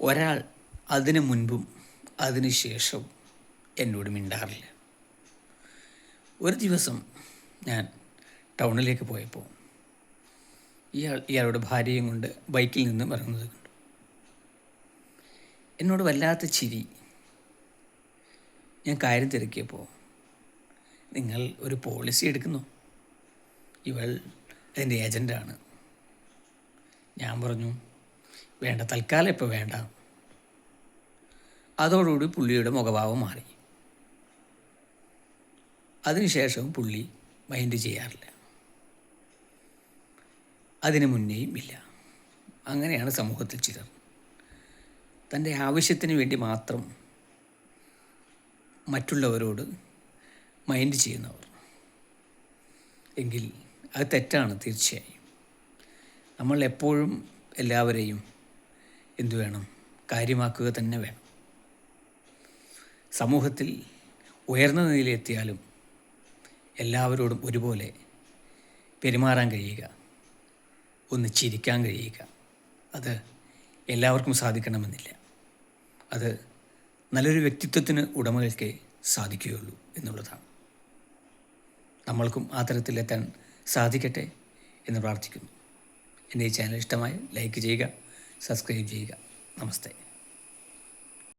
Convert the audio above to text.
ഒരാൾ അതിനു മുൻപും അതിനു ശേഷവും എന്നോട് മിണ്ടാറില്ല. ഒരു ദിവസം ഞാൻ ടൗണിലേക്ക് പോയപ്പോൾ ഇയാൾ ഇയാളുടെ ഭാര്യയും കൊണ്ട് ബൈക്കിൽ നിന്നും ഇറങ്ങുന്നത് കണ്ടു. എന്നോട് വല്ലാത്ത ചിരി. ഞാൻ കാര്യം തിരക്കിയപ്പോൾ നിങ്ങൾ ഒരു പോളിസി എടുക്കുന്നു. ഇവൾ അതിന്റെ ഏജന്റാണ്. ഞാൻ പറഞ്ഞു വേണ്ട തൽക്കാലം ഇപ്പോൾ വേണ്ട. അതോടുകൂടി പുള്ളിയുടെ മുഖഭാവം മാറി. അതിനുശേഷം പുള്ളി മൈൻഡ് ചെയ്യാറില്ല. അതിനു മുന്നേയും ഇല്ല. അങ്ങനെയാണ് സമൂഹത്തിൽ ചിലർ. തന്റെ ആവശ്യത്തിന് വേണ്ടി മാത്രം മറ്റുള്ളവരോട് മൈൻഡ് ചെയ്യുന്നവർ. എങ്കിൽ അത് തെറ്റാണ് തീർച്ചയായും. നമ്മൾ എപ്പോഴും എല്ലാവരെയും എന്തു വേണം? കാര്യമാക്കുക തന്നെ വേണം. സമൂഹത്തിൽ ഉയർന്ന നിലയിലെത്തിയാലും എല്ലാവരോടും ഒരുപോലെ പെരുമാറാൻ കഴിയുക ഒന്ന് ചിരിക്കാൻ കഴിയുക. അത് എല്ലാവർക്കും സാധിക്കണമെന്നില്ല. അത് നല്ലൊരു വ്യക്തിത്വത്തിന് ഉടമകൾക്കേ സാധിക്കുകയുള്ളൂ എന്നുള്ളതാണ്. നമ്മൾക്കും ആ തരത്തിലെത്താൻ സാധിക്കട്ടെ എന്ന് പ്രാർത്ഥിക്കുന്നു. എന്റെ ഈ ചാനൽ ഇഷ്ടമായി ലൈക്ക് ചെയ്യുക సబ్స్క్రైబ్ చేయగా నమస్తే